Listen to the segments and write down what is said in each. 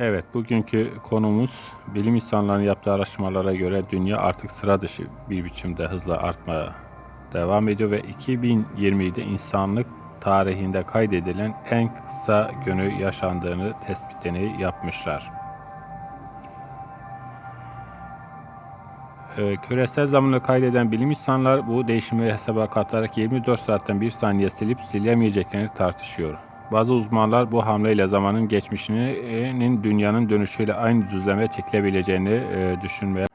Evet, bugünkü konumuz bilim insanlarının yaptığı araştırmalara göre dünya artık sıra dışı bir biçimde hızla artmaya devam ediyor ve 2020'de insanlık tarihinde kaydedilen en kısa günü yaşandığını tespitini yapmışlar. Ee, küresel zamanla kaydeden bilim insanlar bu değişimi hesaba katarak 24 saatten 1 saniye silip silemeyeceklerini tartışıyor. Bazı uzmanlar bu hamleyle zamanın geçmişinin dünyanın dönüşüyle aynı düzleme çekilebileceğini e, düşünmeye.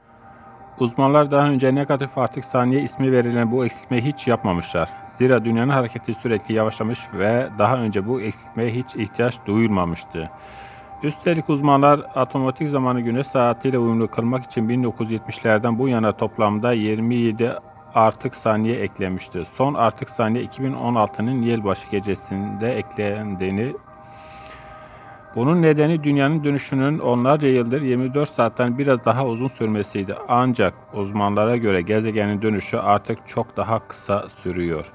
Uzmanlar daha önce negatif artık saniye ismi verilen bu eksiltmeyi hiç yapmamışlar. Zira dünyanın hareketi sürekli yavaşlamış ve daha önce bu eksiltmeye hiç ihtiyaç duyulmamıştı. Üstelik uzmanlar otomatik zamanı güneş saatiyle uyumlu kılmak için 1970'lerden bu yana toplamda 27 artık saniye eklemişti. Son artık saniye 2016'nın yılbaşı gecesinde eklendiğini bunun nedeni dünyanın dönüşünün onlarca yıldır 24 saatten biraz daha uzun sürmesiydi. Ancak uzmanlara göre gezegenin dönüşü artık çok daha kısa sürüyor.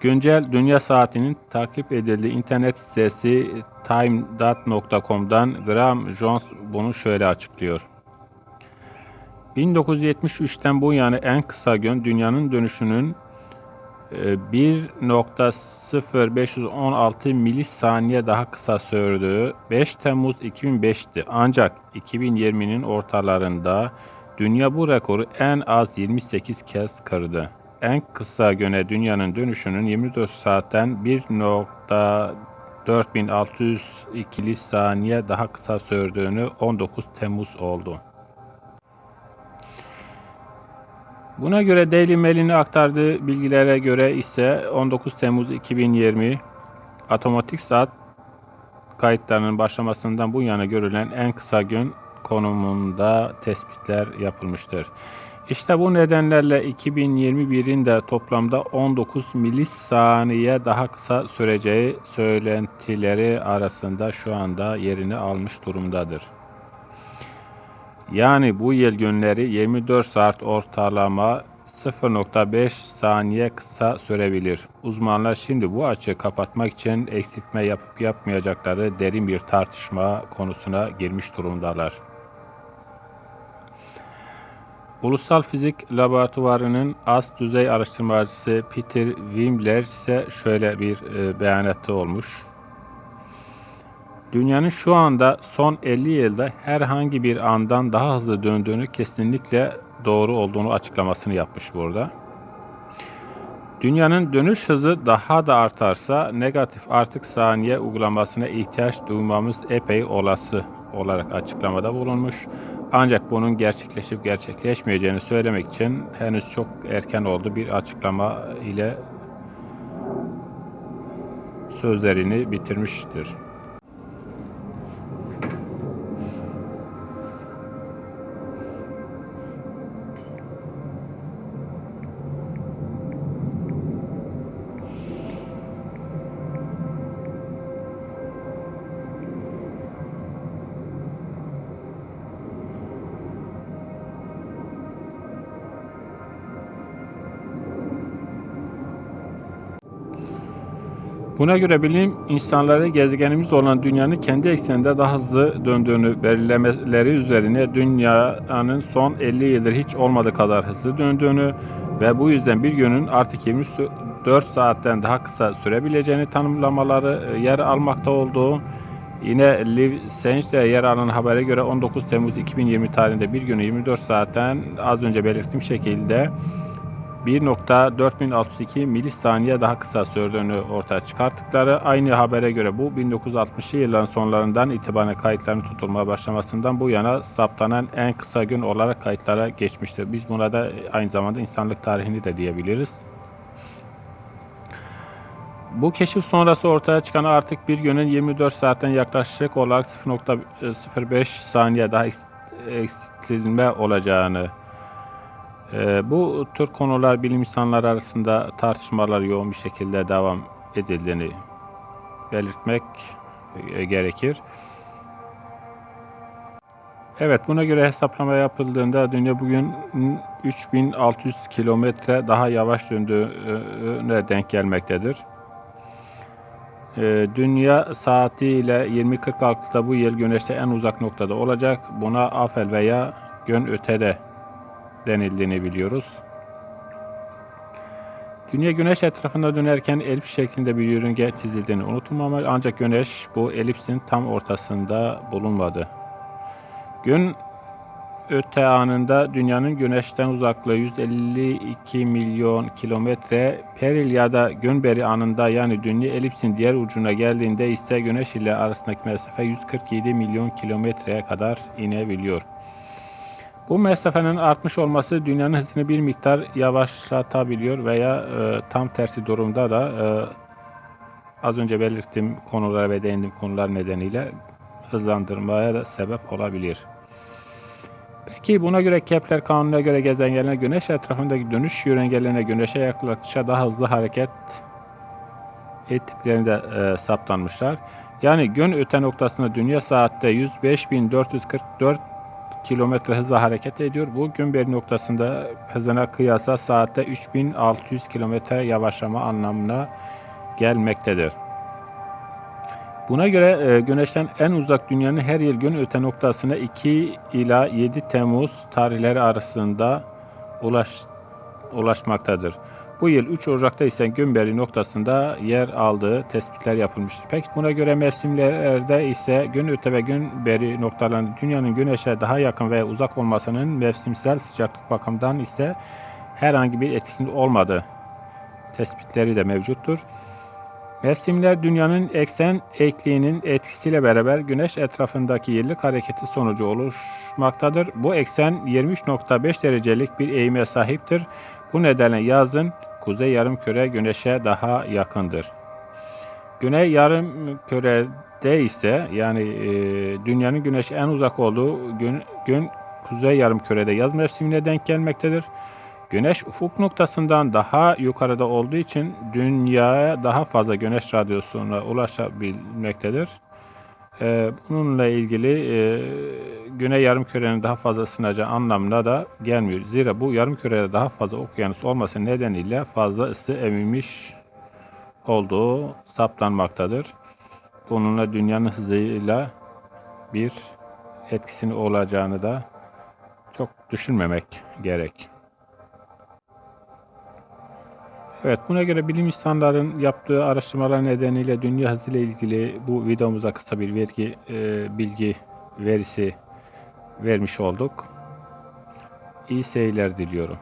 Güncel dünya saatinin takip edildiği internet sitesi timedat.com'dan Graham Jones bunu şöyle açıklıyor. 1973'ten bu yana en kısa gün dünyanın dönüşünün e, 1.0516 milisaniye daha kısa sürdüğü 5 Temmuz 2005'ti. Ancak 2020'nin ortalarında dünya bu rekoru en az 28 kez kırdı. En kısa güne dünyanın dönüşünün 24 saatten 1.4602 saniye daha kısa sürdüğünü 19 Temmuz oldu. Buna göre Daily Mail'in aktardığı bilgilere göre ise 19 Temmuz 2020 otomatik saat kayıtlarının başlamasından bu yana görülen en kısa gün konumunda tespitler yapılmıştır. İşte bu nedenlerle 2021'in de toplamda 19 milisaniye daha kısa süreceği söylentileri arasında şu anda yerini almış durumdadır. Yani bu yıl günleri 24 saat ortalama 0.5 saniye kısa sürebilir. Uzmanlar şimdi bu açığı kapatmak için eksiltme yapıp yapmayacakları derin bir tartışma konusuna girmiş durumdalar. Ulusal Fizik Laboratuvarı'nın az düzey araştırmacısı Peter Wimler ise şöyle bir e, beyanatı olmuş. Dünyanın şu anda son 50 yılda herhangi bir andan daha hızlı döndüğünü kesinlikle doğru olduğunu açıklamasını yapmış burada. Dünyanın dönüş hızı daha da artarsa negatif artık saniye uygulamasına ihtiyaç duymamız epey olası olarak açıklamada bulunmuş. Ancak bunun gerçekleşip gerçekleşmeyeceğini söylemek için henüz çok erken oldu bir açıklama ile sözlerini bitirmiştir. Buna göre bilim insanları gezegenimiz olan dünyanın kendi ekseninde daha hızlı döndüğünü belirlemeleri üzerine dünyanın son 50 yıldır hiç olmadığı kadar hızlı döndüğünü ve bu yüzden bir günün artık 24 saatten daha kısa sürebileceğini tanımlamaları e, yer almakta olduğu Yine Liv Sainz'de yer alan habere göre 19 Temmuz 2020 tarihinde bir günü 24 saatten az önce belirttiğim şekilde 1.4602 milisaniye daha kısa sürdüğünü ortaya çıkarttıkları aynı habere göre bu 1960'lı yılların sonlarından itibaren kayıtların tutulmaya başlamasından bu yana saptanan en kısa gün olarak kayıtlara geçmiştir. Biz buna da aynı zamanda insanlık tarihini de diyebiliriz. Bu keşif sonrası ortaya çıkan artık bir günün 24 saatten yaklaşık olarak 0.05 saniye daha eksiltme olacağını bu tür konular bilim insanları arasında tartışmalar yoğun bir şekilde devam edildiğini belirtmek e, gerekir. Evet buna göre hesaplama yapıldığında dünya bugün 3600 kilometre daha yavaş döndüğüne denk gelmektedir. Ee, Dünya saatiyle 20.46'da bu yıl güneşte en uzak noktada olacak. Buna Afel veya Gön ötede denildiğini biliyoruz. Dünya güneş etrafında dönerken elips şeklinde bir yörünge çizildiğini unutulmamalı ancak güneş bu elipsin tam ortasında bulunmadı. Gün öte anında dünyanın güneşten uzaklığı 152 milyon kilometre, peril ya da Gönberi anında yani dünya elipsin diğer ucuna geldiğinde ise güneş ile arasındaki mesafe 147 milyon kilometreye kadar inebiliyor. Bu mesafenin artmış olması dünyanın hızını bir miktar yavaşlatabiliyor veya e, tam tersi durumda da e, az önce belirttiğim konulara ve değindiğim konular nedeniyle hızlandırmaya da sebep olabilir. Peki buna göre Kepler kanununa göre gezegenler güneş etrafındaki dönüş yörüngelerine güneşe yaklaştıkça daha hızlı hareket ettiklerinde e, saptanmışlar. Yani gün öte noktasında dünya saatte 105.444 kilometre hızla hareket ediyor. Bu Günberi noktasında hızına kıyasla saatte 3600 kilometre yavaşlama anlamına gelmektedir. Buna göre e, Güneş'ten en uzak dünyanın her yıl gün öte noktasına 2 ila 7 Temmuz tarihleri arasında ulaş, ulaşmaktadır. Bu yıl 3 Ocak'ta ise Günberi noktasında yer aldığı tespitler yapılmıştır. Peki buna göre mevsimlerde ise gün öte ve Günberi noktalarının dünyanın güneşe daha yakın ve uzak olmasının mevsimsel sıcaklık bakımından ise herhangi bir etkisinin olmadığı tespitleri de mevcuttur. Mevsimler dünyanın eksen eğikliğinin etkisiyle beraber güneş etrafındaki yıllık hareketi sonucu oluşmaktadır. Bu eksen 23.5 derecelik bir eğime sahiptir. Bu nedenle yazın kuzey yarımküre güneşe daha yakındır. Güney yarımkürede ise yani e, dünyanın güneşe en uzak olduğu gün, gün kuzey yarımkürede yaz mevsimine denk gelmektedir. Güneş ufuk noktasından daha yukarıda olduğu için dünyaya daha fazla güneş radyosuna ulaşabilmektedir. Ee, bununla ilgili e, güney yarımkürenin daha fazla ısınacağı anlamına da gelmiyor. Zira bu yarımkürede daha fazla okyanus olması nedeniyle fazla ısı emilmiş olduğu saptanmaktadır. Bununla dünyanın hızıyla bir etkisini olacağını da çok düşünmemek gerek. Evet, buna göre bilim insanların yaptığı araştırmalar nedeniyle dünya hızı ile ilgili bu videomuza kısa bir vergi, e, bilgi verisi vermiş olduk. İyi seyirler diliyorum.